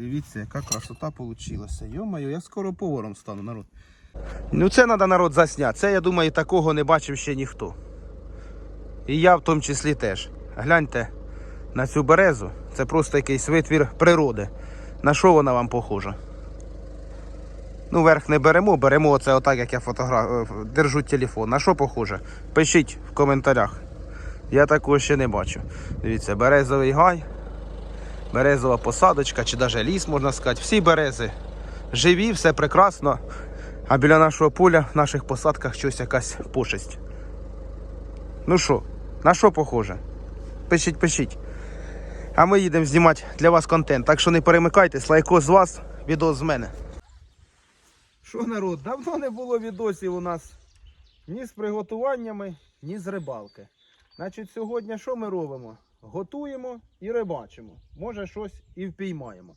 Дивіться, яка красота вийшла. Йо-моє, я скоро поваром стану, народ. Ну це треба народ засняти. Це, я думаю, такого не бачив ще ніхто. І я в тому числі теж. Гляньте на цю березу. Це просто якийсь витвір природи. На що вона вам похожа? Ну, верх не беремо, беремо оце отак, як я фотогра... е, держу телефон. На що похоже? Пишіть в коментарях. Я такого ще не бачу. Дивіться, березовий гай, березова посадочка, чи навіть ліс, можна сказати. Всі берези живі, все прекрасно. А біля нашого поля, в наших посадках щось якась пошесть. Ну що, на що похоже? Пишіть, пишіть. А ми їдемо знімати для вас контент. Так що не перемикайтесь, лайко з вас, відео з мене. Що народ, давно не було відосів у нас ні з приготуваннями, ні з рибалки. Значить, сьогодні що ми робимо? Готуємо і рибачимо. Може щось і впіймаємо.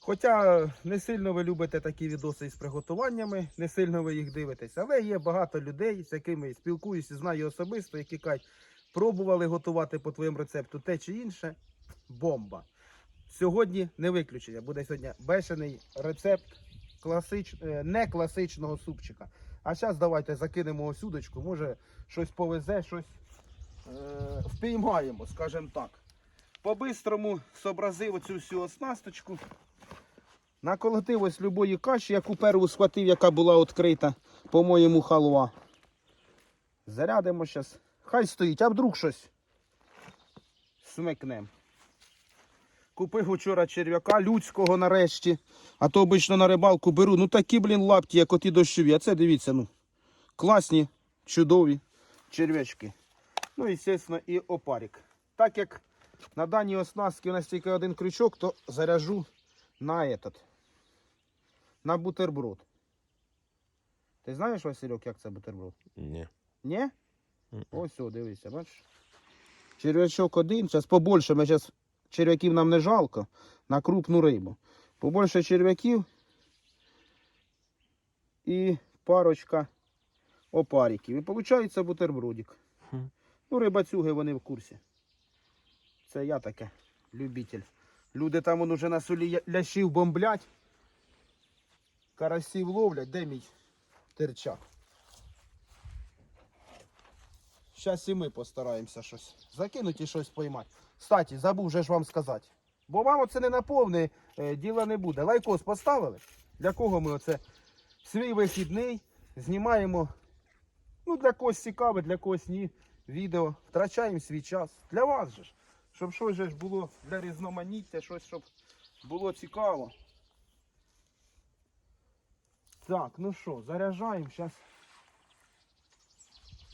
Хоча не сильно ви любите такі відоси із приготуваннями, не сильно ви їх дивитесь, але є багато людей, з якими спілкуюся, знаю особисто, які кажуть, пробували готувати по твоєму рецепту те чи інше. Бомба. Сьогодні не виключення. Буде сьогодні бешений рецепт класич... е, не класичного супчика. А зараз давайте закинемо осюдочку, може щось повезе, щось. Впіймаємо, скажімо так. По-бистрому зобразив оцю всю оснасточку. Наколотив ось любої каші, яку перву схватив, яка була відкрита, по-моєму, халва. Зарядимо зараз. Хай стоїть, а вдруг щось смикнем. Купив вчора черв'яка людського нарешті. А то обично на рибалку беру. Ну такі, блін, лапті, як оті дощові. А це дивіться, ну. Класні, чудові черв'ячки. Ну і, звісно, і опарик. Так як на даній оснастці у нас тільки один крючок, то заряжу на этот. На бутерброд. Ти знаєш, Васильок, як це бутерброд? Ні. Ні? Ось, о, дивися, бачиш. Черв'ячок один, зараз побольше, ми зараз черв'яків нам не жалко на крупну рибу. Побольше черв'яків і парочка опариків. І виходить бутербродик. Ну, рибацюги вони в курсі. Це я таке, любитель. Люди там он уже на солі лящів бомблять. Карасів ловлять. Де мій терчак? Зараз і ми постараємося щось закинути і щось поймати. Кстати, забув же ж вам сказати. Бо вам оце не наповне е, діла не буде. Лайкос поставили. Для кого ми оце свій вихідний знімаємо. Ну, для когось цікаве, для когось ні. Відео. Втрачаємо свій час. Для вас же ж. Щоб щось же було для різноманіття, щось, щоб було цікаво. Так, ну що, заряджаємо. Зараз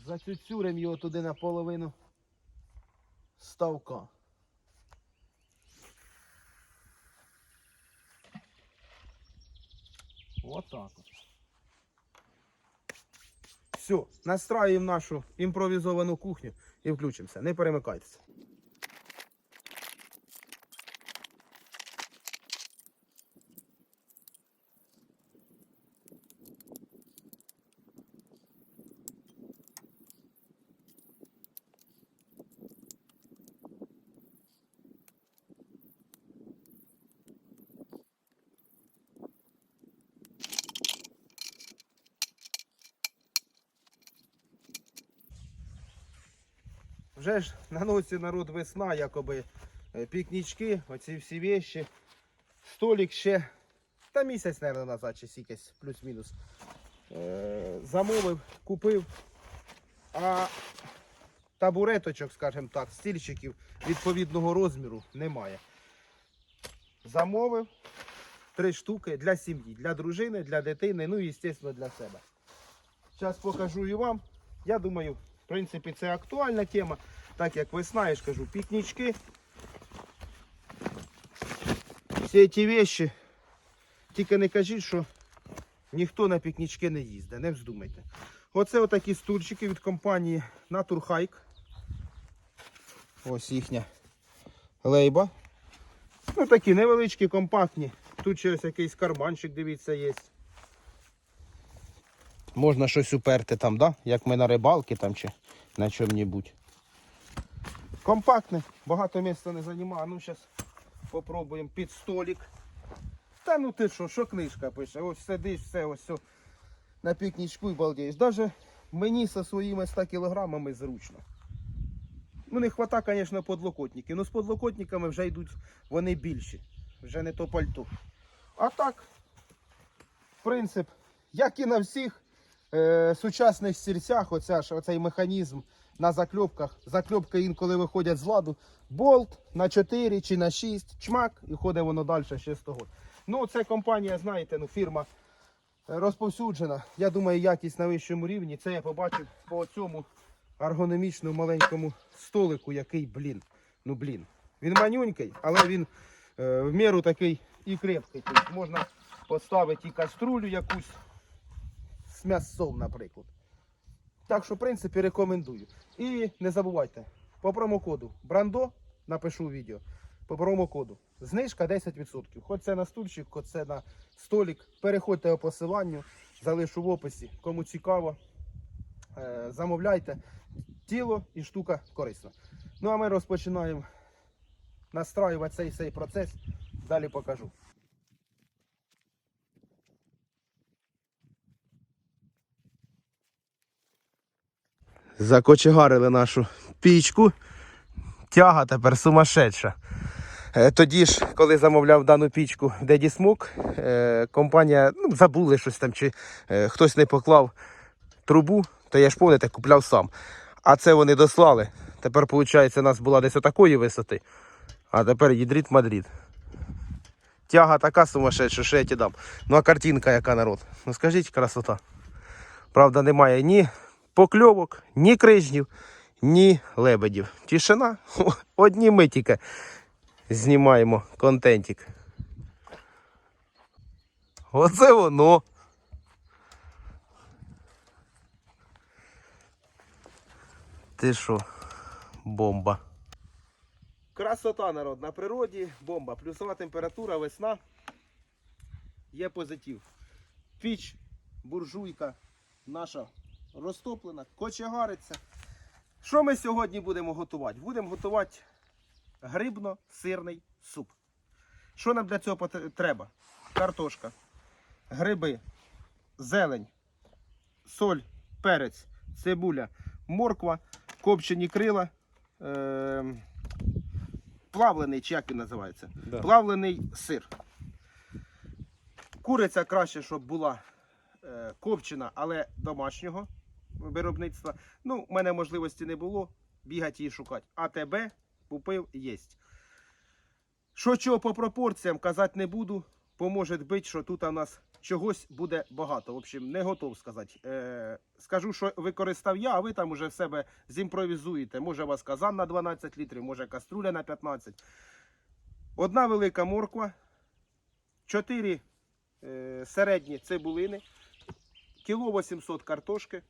зацюцюримо його туди наполовину ставка. Отак от. Все, настраюємо нашу імпровізовану кухню і включимося. Не перемикайтеся. Вже ж на носі народ весна, якоби е, пікнічки, оці всі вещі. Столик ще та місяць, мабуть, назад, чи сікесь, плюс-мінус. Е, замовив, купив. А табуреточок, скажімо так, стільчиків відповідного розміру немає. Замовив три штуки для сім'ї, для дружини, для дитини, ну і, звісно, для себе. Зараз покажу і вам. Я думаю, в принципі, це актуальна тема, так як весна, я ж кажу, пікнічки. Всі ці вещи. Тільки не кажіть, що ніхто на пікнічки не їздить, не вздумайте. Оце отакі стульчики від компанії Naturhike. Ось їхня лейба. Ну такі невеличкі, компактні. Тут ось якийсь карманчик, дивіться, є. Можна щось уперти там, да? як ми на рибалки там чи на чому-небудь. Компактне, багато місця не займає. Ну, зараз попробуємо під столик. Та ну ти що, що книжка пише? Ось сидиш, все, ось все на пікнічку і балдієш. Даже мені зі своїми 100 кілограмами зручно. Ну, не хвата, звісно, подлокотників. Ну, з подлокотниками вже йдуть вони більші. Вже не то пальто. А так, принцип, як і на всіх е, сучасних стільцях, оцей механізм на закльопках. Закльопки інколи виходять з ладу. Болт на 4 чи на 6, чмак, і ходить воно далі ще з того. Ну, це компанія, знаєте, ну, фірма е, розповсюджена. Я думаю, якість на вищому рівні. Це я побачив по цьому аргономічному маленькому столику, який, блін. Ну, блін. Він манюнький, але він е, в міру такий і крепкий. Тобто можна поставити і каструлю якусь з м'ясом, наприклад. Так що, в принципі, рекомендую. І не забувайте, по промокоду Брандо напишу відео. По промокоду. Знижка 10%. Хоч це на стульчик, хоч це на столик. Переходьте по посиланню, залишу в описі. Кому цікаво, е, замовляйте. Тіло і штука корисна. Ну а ми розпочинаємо настраювати цей цей процес. Далі покажу. Закочегарили нашу пічку. Тяга тепер сумасшедша. Е, Тоді ж, коли замовляв дану пічку Деді Смок, е, компанія ну, забули щось там, чи е, хтось не поклав трубу, то я ж пам'ятаєте, купляв сам. А це вони дослали. Тепер, виходить, у нас була десь отакої висоти, а тепер їдріт Мадрид. Тяга така сумасшедша, що я ті дам. Ну а картинка яка народ. Ну скажіть, красота. Правда, немає ні покльовок, ні крижнів, ні лебедів. Тишина. Одні ми тільки знімаємо контентик. Оце воно. Ти що, бомба. Красота народ на природі, бомба. Плюсова температура, весна. Є позитив. Піч, буржуйка наша розтоплена, кочегариться. Що ми сьогодні будемо готувати? Будемо готувати грибно-сирний суп. Що нам для цього треба? Картошка, гриби, зелень, соль, перець, цибуля, морква, копчені крила, е- плавлений, чи як він називається? Да. Плавлений сир. Куриця краще, щоб була е, копчена, але домашнього виробництва. Ну, в мене можливості не було бігати її шукати. А тебе купив, єсть. Що чого по пропорціям казати не буду. Поможе бути, що тут у нас чогось буде багато. В общем, не готов сказати. Е, скажу, що використав я, а ви там уже в себе зімпровізуєте. Може у вас казан на 12 літрів, може каструля на 15. Одна велика морква, 4 е, середні цибулини, кіло 800 картошки,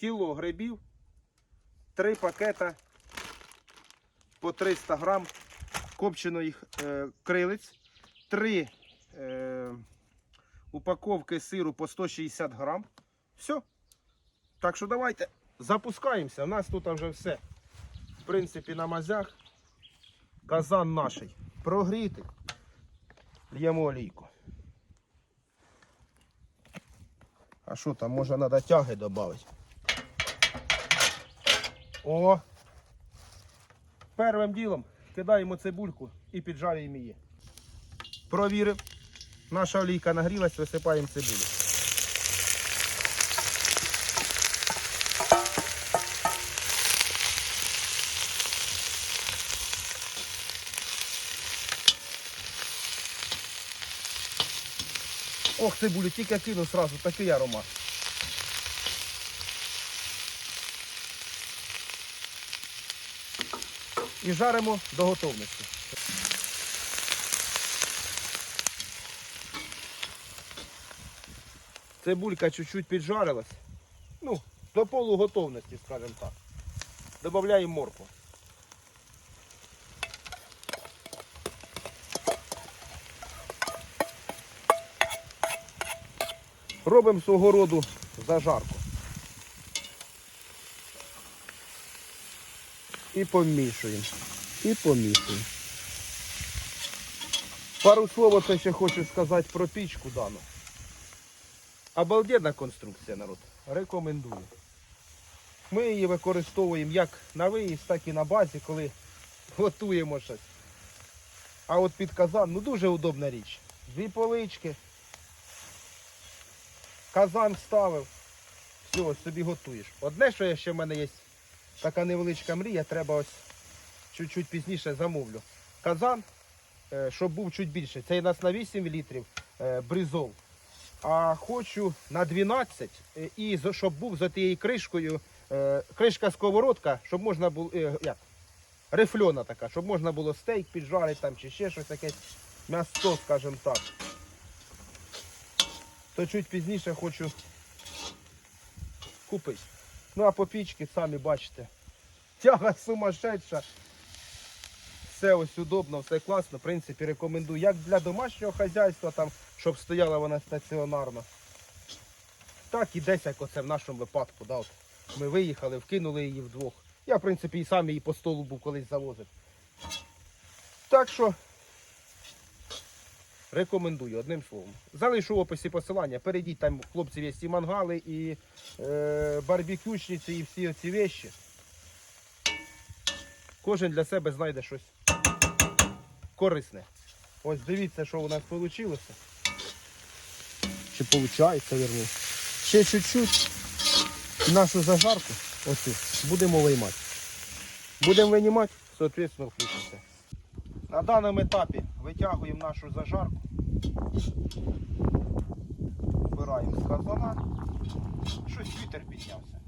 кіло грибів, 3 пакета по 300 грам копчених е, крилиць, 3 е, упаковки сиру по 160 грам. Все. Так що давайте запускаємося. У нас тут вже все. В принципі, на мазях. Казан наш. Прогрітий. Л'ємо олійку. А що там, може треба тяги додати? О! Первим ділом кидаємо цибульку і піджарюємо її. Провірив. Наша олійка нагрілась, висипаємо цибулю. Ох, цибулю, тільки кину сразу, такий аромат. І жаримо до готовності. Цибулька чуть-чуть піджарилась. Ну, до полуготовності, скажімо так. Добавляємо моркву. Робимо свого роду зажарку. І помішуємо. І помішуємо. Пару слов оце ще хочу сказати про пічку дану. Обалденна конструкція, народ. Рекомендую. Ми її використовуємо як на виїзд, так і на базі, коли готуємо щось. А от під казан, ну дуже удобна річ. Дві полички. Казан вставив. Все, собі готуєш. Одне, що ще в мене є така невеличка мрія, треба ось чуть-чуть пізніше замовлю. Казан, е, щоб був чуть більше. Цей у нас на 8 літрів е, бризол. А хочу на 12 е, і щоб був за тією кришкою, кришка сковородка, щоб можна було. Як? Рифльона така, щоб можна було стейк піджарити там чи ще щось якесь м'ясо, скажімо так. То чуть пізніше хочу купити. Ну а по пічки самі бачите. Тяга сумасшедша. Все ось удобно, все класно. В принципі, рекомендую як для домашнього хазяйства, там, щоб стояла вона стаціонарно. Так і десь, як оце в нашому випадку. Да, от ми виїхали, вкинули її вдвох. Я, в принципі, і сам її по столу був колись завозив. Так що рекомендую одним словом. Залишу в описі посилання. Перейдіть там хлопців є і мангали, і е, барбекюшниці, і всі оці вещі. Кожен для себе знайде щось корисне. Ось дивіться, що у нас вийшло. Чи виходить, вірні. Ще чуть-чуть нашу зажарку оцю будемо виймати. Будемо винімати, соответственно, включимося. На даному етапі витягуємо нашу зажарку. Убираємо з казана. Щось вітер піднявся.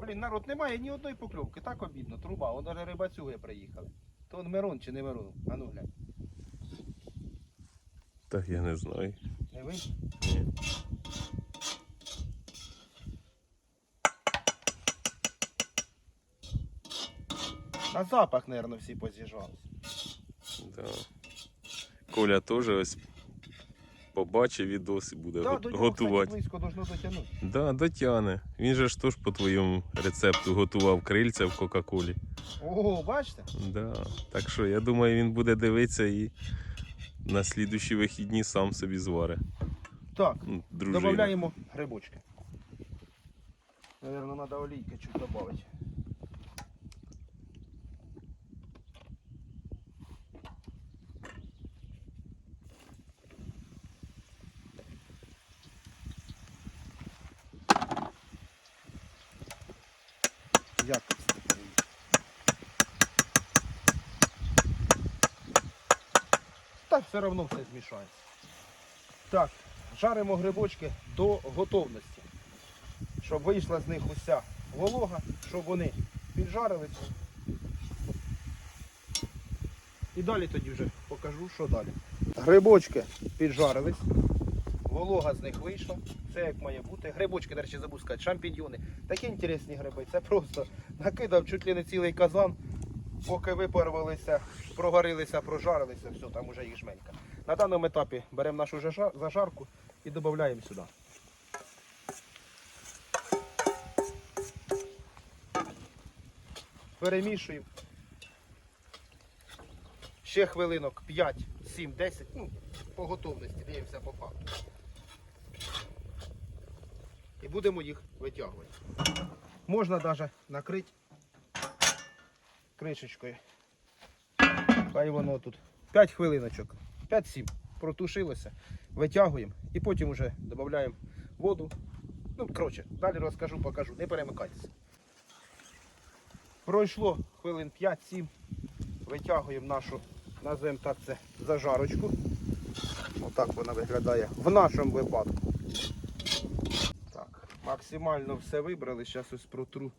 Блін, народ, немає ні одної покльовки, так обідно, труба, вон даже рибацюги приїхали. То он Мирон чи не Мирон? А ну глянь. Так я не знаю. Не ви? Ні. На запах, мабуть, всі поз'їжджались. Да. Коля теж ось побачив відос і буде Да, го- до нього, кстати, готувати. близько должно дотягнути. Да, дотяне. Він же ж теж по твоєму рецепту готував крильця в Кока-Колі. Ого, бачите? Да. Так що я думаю, він буде дивитися і на слідущі вихідні сам собі зваре. Так, Дружина. додаємо грибочки. Наверное, надо олійки чуть добавить. Як це таке? Так все одно все змішається. Так, жаримо грибочки до готовності. Щоб вийшла з них уся волога, щоб вони піджарилися. І далі тоді вже покажу, що далі. Грибочки піджарились. Волога з них вийшла. Все як має бути. Грибочки, до речі, забув сказати, шампіньйони. Такі інтересні гриби. Це просто накидав чуть ли не цілий казан, поки випарвалися, прогорилися, прожарилися, все, там уже їх жменька. На даному етапі беремо нашу зажарку і додаємо сюди. Перемішуємо. Ще хвилинок 5, 7, 10, ну, по готовності, дивимося по факту. І будемо їх витягувати. Можна навіть накрити кришечкою. Хай воно тут 5 хвилиночок, 5-7 протушилося, витягуємо і потім вже додаємо воду. Ну, коротше, далі розкажу, покажу, не перемикайтеся. Пройшло хвилин 5-7. Витягуємо нашу, називаємо так це зажарочку. Отак вона виглядає в нашому випадку. Так, максимально все вибрали. Зараз ось протру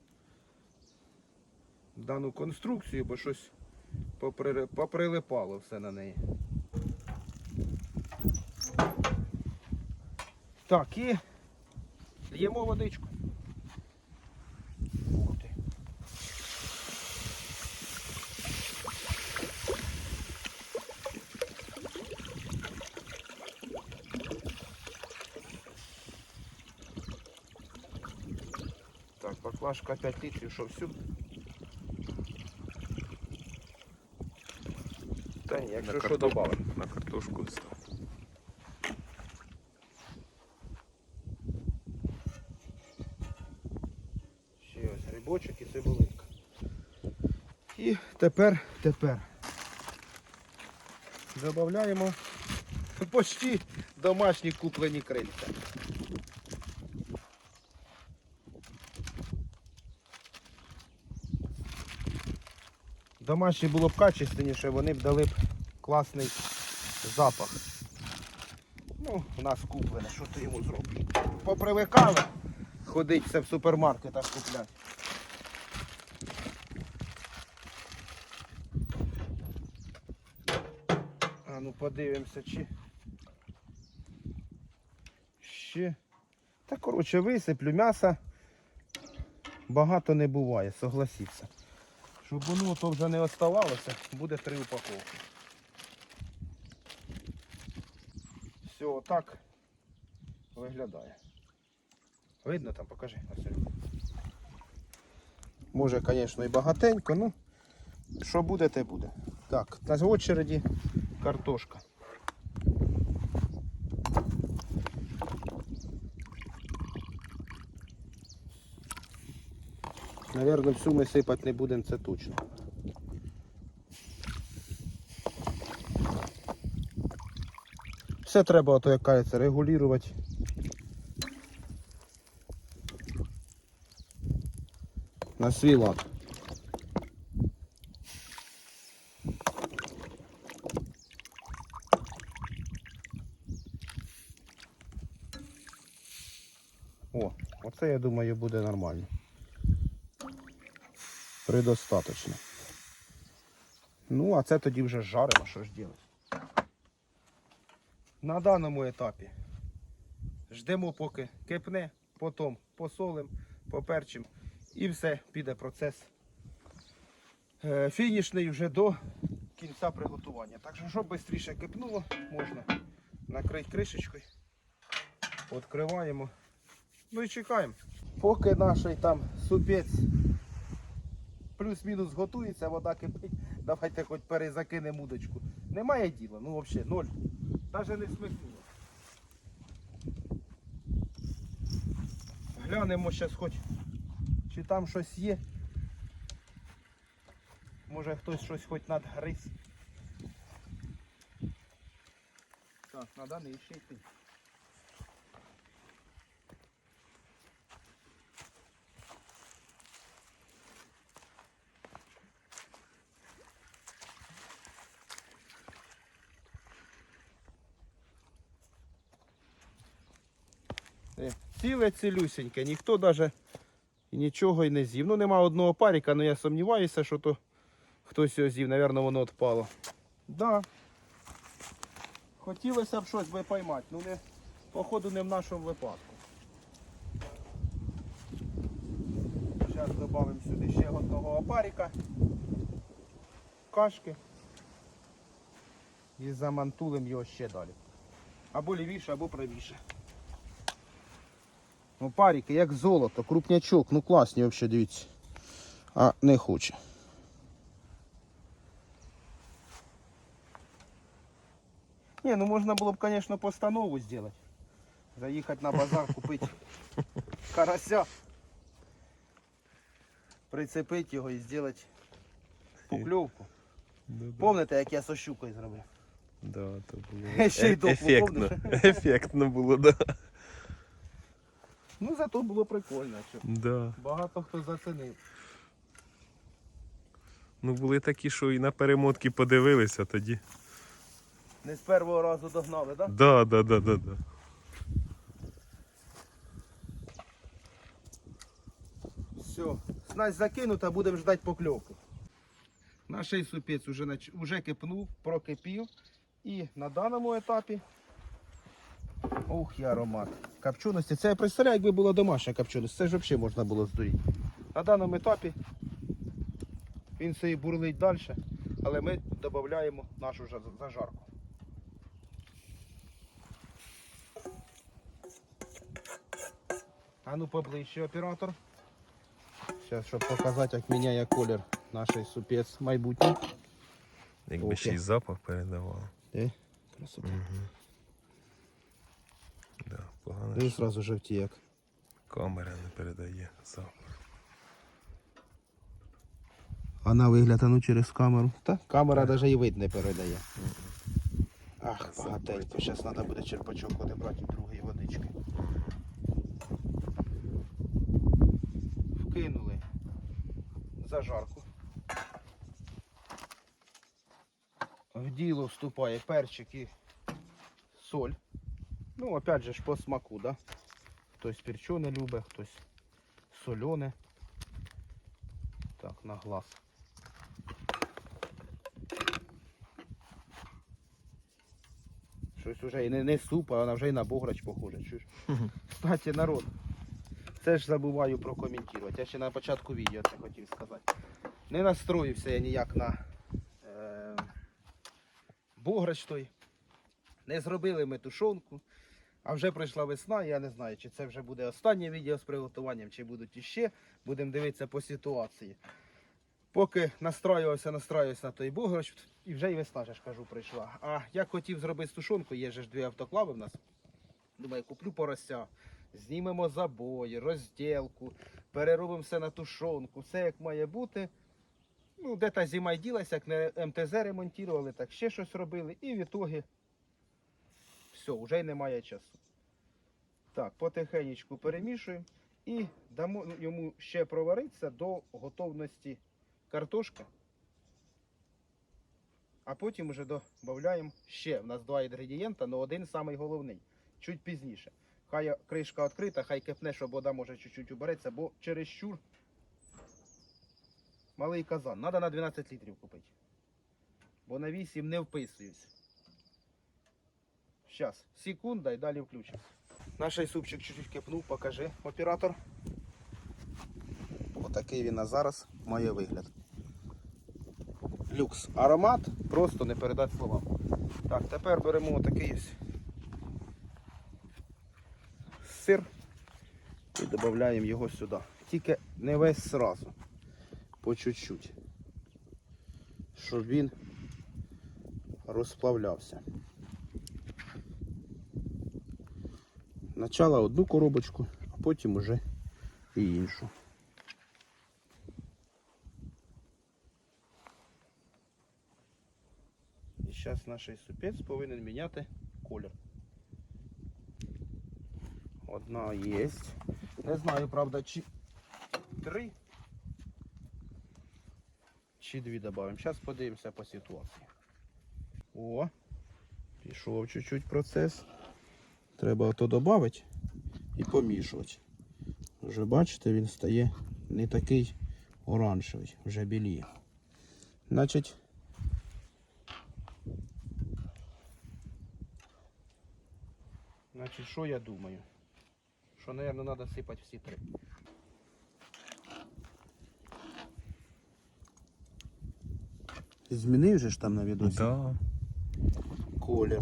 дану конструкцію, бо щось попри- поприлипало все на неї. Так, і л'ємо водичку. Так, баклажка 5 літрів, що всю? Та ні, якщо На що добавимо. На картошку став. Ще ось грибочок і цибулинка. І тепер, тепер додаємо почти домашні куплені крильця. Домашні було б качественніше, вони б дали б класний запах. Ну, у нас куплене, що ти йому зробиш? Попривикали ходить все в супермаркетах купляти. А ну подивимося, чи ще. Та коротше висиплю м'яса. Багато не буває, согласіться. Щоб воно то вже не оставалося, буде три упаковки. Все, отак виглядає. Видно там, покажи, Василь. Може, звісно, і багатенько, ну що буде, те буде. Так, на очереді картошка. Наверно, всю ми сипати не будемо, це точно. Все треба, ото як кажеться, регулювати. На свій лад. О, оце я думаю буде нормально. Предостаточно. Ну, а це тоді вже жаримо, що ж робити. На даному етапі ждемо, поки кипне, потім посолим, поперчим і все, піде процес е, фінішний вже до кінця приготування. Так що, щоб швидше кипнуло, можна накрити кришечкою. Відкриваємо. Ну і чекаємо. Поки наш там супець плюс-мінус готується, вода кипить, давайте хоч перезакинемо удочку. Немає діла, ну взагалі ноль. Навіть не смикнуло. Глянемо зараз хоч, чи там щось є. Може хтось щось хоч надгриз. Так, треба ще йти. Е, Ціле цілюсіньке, ніхто навіть нічого й не з'їв. Ну нема одного паріка, але я сумніваюся, що то хтось його з'їв, Навірно, воно відпало. Да. Хотілося б щось би поймати, ну не, походу не в нашому випадку. Зараз додамо сюди ще одного опарика, кашки і замантулимо його ще далі. Або лівіше, або правіше. Ну, парики, як золото, крупнячок, ну класні взагалі, дивіться. А не хоче. Ні, ну можна було б, звісно, постанову зробити. Заїхати на базар, купити карася. Прицепити його і зробити покльовку. Помните, як я со щукою зробив? Да, то було Ще й ефектно. Ефектно було, да. Ну зато було прикольно. Що да. багато хто зацінив. Ну були такі, що і на перемотки подивилися тоді. Не з першого разу догнали, так? Да, да, да, да, да. Все, снасть закинута, будемо ждати покльовки. Наш супець нач- уже кипнув, прокипів. І на даному етапі. Ух, і аромат. Копченості. Це я представляю, якби була домашня копченість. Це ж взагалі можна було здуріти. На даному етапі він собі бурлить далі, але ми додаємо нашу зажарку. А ну поближче оператор. Зараз, щоб показати, як міняє колір наш супець майбутній. Якби ще й запах передавав. Красота. Да, погано, Він що зразу жовтіє як. камера не передає запах. А на вигляд, а ну через камеру. Та камера навіть і вид не передає. Ах, багатенько. Зараз треба буде черпачок одебрати другої водички. Вкинули зажарку. В діло вступає перчик і соль. Ну, опять же ж по смаку, да? Хтось перчоне любить, хтось солене. Так, на глаз. Щось уже і не, не суп, а вона вже і на бограч похоже. Чуєш? Кстати, народ. Це ж забуваю прокоментувати. Я ще на початку відео це хотів сказати. Не настроївся я ніяк на е, бограч той. Не зробили ми тушонку. А вже прийшла весна, я не знаю, чи це вже буде останнє відео з приготуванням, чи будуть іще. Будемо дивитися по ситуації. Поки настраювався, настраювався на той бограч, і вже і весна, ж кажу, прийшла. А я хотів зробити тушонку, є ж дві автоклави в нас. Думаю, куплю порося, знімемо забої, розділку, переробимо все на тушонку, все як має бути. Ну, де та зима й ділася, як не МТЗ ремонтували, так ще щось робили. І в ітогі все, вже немає часу. Так, потихенечку перемішуємо і дамо йому ще проваритися до готовності картошка. А потім вже додаємо ще. У нас два інгредієнта, але один самий головний. Чуть пізніше. Хай кришка відкрита, хай кипне, щоб вода може чуть-чуть убереться, бо чересчур малий казан. Треба на 12 літрів купити. Бо на 8 не вписуюсь. Зараз, секунда і далі включимо. Наш супчик чуть-чуть кипнув, покажи, оператор. Отакий він на зараз має вигляд. Люкс. Аромат просто не передати словам. Так, тепер беремо отакий ось сир і додаємо його сюди. Тільки не весь сразу. По чуть-чуть. Щоб він розплавлявся. Начало одну коробочку, а потім уже і іншу. І зараз наш супець повинен міняти колір. Одна є. Не знаю, правда, чи три, чи дві додамо. Зараз подивимося по ситуації. О, пішов чуть-чуть процес. Треба ото додати і помішувати. Вже бачите, він стає не такий оранжевий, вже біліє. Значить, Значить, що я думаю? Що, мабуть, треба сипати всі три. Змінив же ж там на відосі Да. колір.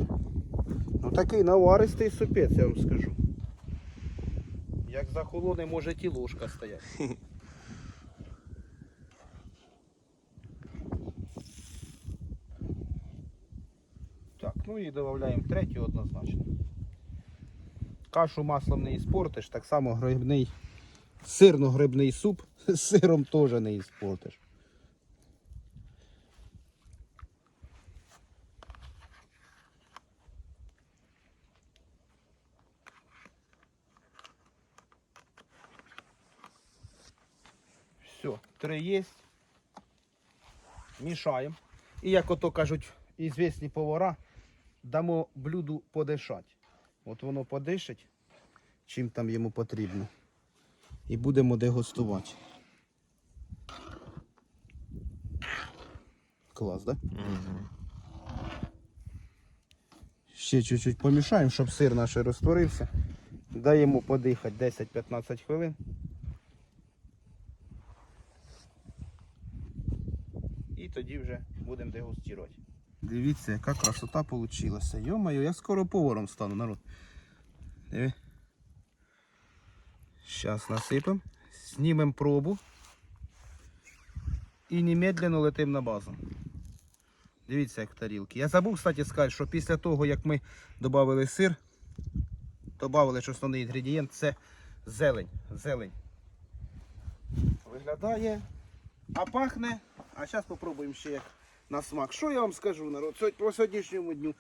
Ну такий наваристий супець, я вам скажу. Як захолоне може ті ложка стояти. Так, ну і додаємо третю однозначно. Кашу маслом не іспортиш, так само грибний, сирно-грибний суп з сиром теж не іспортиш. Все, три є. Мішаємо. І як ото кажуть ізвісні повара, дамо блюду подишати. От воно подишить, чим там йому потрібно. І будемо дегустувати. Клас, так? Да? Мгм. Ще чуть-чуть помішаємо, щоб сир наш розтворився. Даємо подихати 10-15 хвилин. І тоді вже будемо. Дивіться, яка красота вийшла. Йо-моє, я скоро поваром стану, народ. Диви. Зараз насипемо, знімемо пробу і немедленно летимо на базу. Дивіться, як тарілки. Я забув, кстати, сказати, що після того, як ми додали сир, додали, що основний інгредієнт це зелень. Зелень. Виглядає, а пахне. А зараз спробуємо ще як на смак. Що я вам скажу, народ, по сьогоднішньому дню?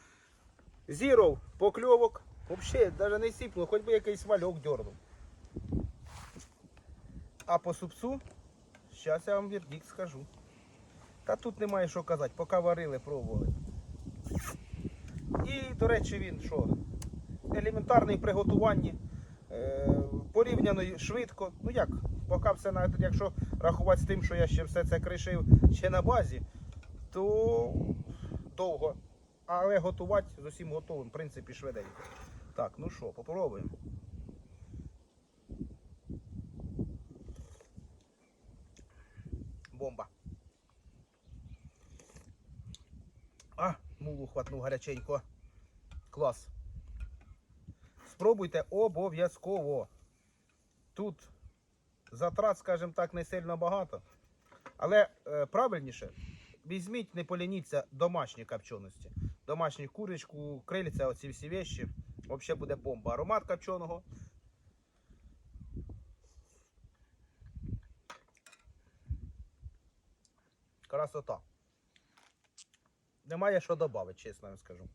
Зіров, покльовок. Взагалі, навіть не сіпнув, хоч би якийсь вальок дьорнув. А по супцу, зараз я вам вердикт скажу. Та тут немає що казати, поки варили, пробували. І, до речі, він що? Елементарний в приготуванні, е, порівняно швидко. Ну як, поки все на, якщо рахувати з тим, що я ще все це кришив ще на базі, то довго. Але готувати з усім готовим, в принципі, швиденько. Так, ну що, попробуємо. Бомба. А, мулу хватнув гаряченько. Клас. Спробуйте обов'язково. Тут затрат, скажімо так, не сильно багато. Але е, правильніше, візьміть, не полініться домашні копченості. Домашню курочку, крильця, оці всі вещі. Взагалі буде бомба. Аромат копченого. Красота. Немає що додати, чесно вам скажу.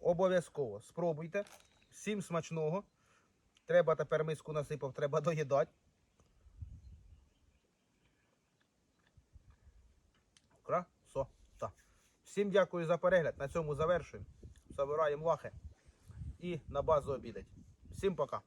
Обов'язково спробуйте. Всім смачного. Треба тепер миску насипав, треба доїдати. Красота. Всім дякую за перегляд. На цьому завершуємо. Забираємо лахи і на базу обідать. Всім пока.